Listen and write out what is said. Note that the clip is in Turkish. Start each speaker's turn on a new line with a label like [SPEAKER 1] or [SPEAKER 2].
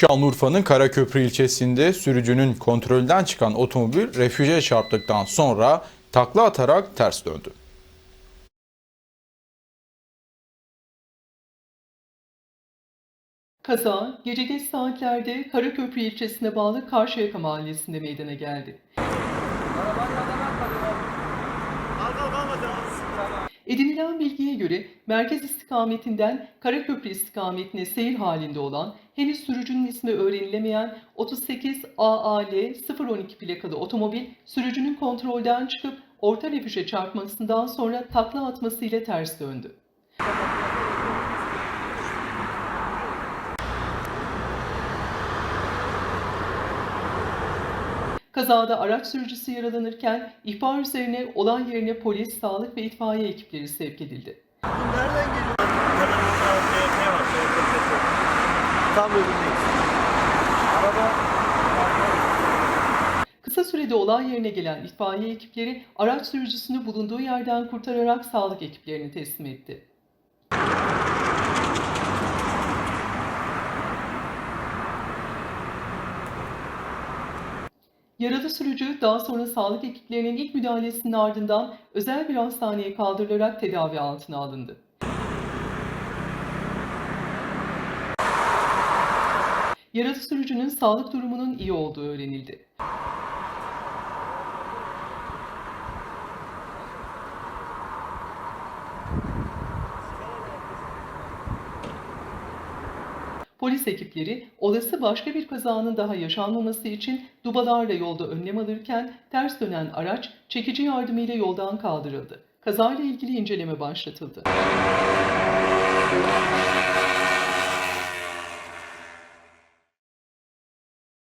[SPEAKER 1] Şanlıurfa'nın Karaköprü ilçesinde sürücünün kontrolden çıkan otomobil refüje çarptıktan sonra takla atarak ters döndü.
[SPEAKER 2] Kaza gece geç saatlerde Karaköprü ilçesine bağlı Karşıyaka mahallesinde meydana geldi. Edinilen bilgiye göre merkez istikametinden Karaköprü istikametine seyir halinde olan henüz sürücünün ismi öğrenilemeyen 38 AAL 012 plakalı otomobil sürücünün kontrolden çıkıp orta refüje çarpmasından sonra takla atmasıyla ters döndü. Kazada araç sürücüsü yaralanırken ihbar üzerine olay yerine polis, sağlık ve itfaiye ekipleri sevk edildi.
[SPEAKER 3] Nereden geliyor? Tam önündeyiz. Araba
[SPEAKER 2] Kısa sürede olay yerine gelen itfaiye ekipleri araç sürücüsünü bulunduğu yerden kurtararak sağlık ekiplerine teslim etti. Yaralı sürücü daha sonra sağlık ekiplerinin ilk müdahalesinin ardından özel bir hastaneye kaldırılarak tedavi altına alındı. Yaralı sürücünün sağlık durumunun iyi olduğu öğrenildi. Polis ekipleri olası başka bir kazanın daha yaşanmaması için dubalarla yolda önlem alırken ters dönen araç çekici yardımıyla yoldan kaldırıldı. Kazayla ilgili inceleme başlatıldı.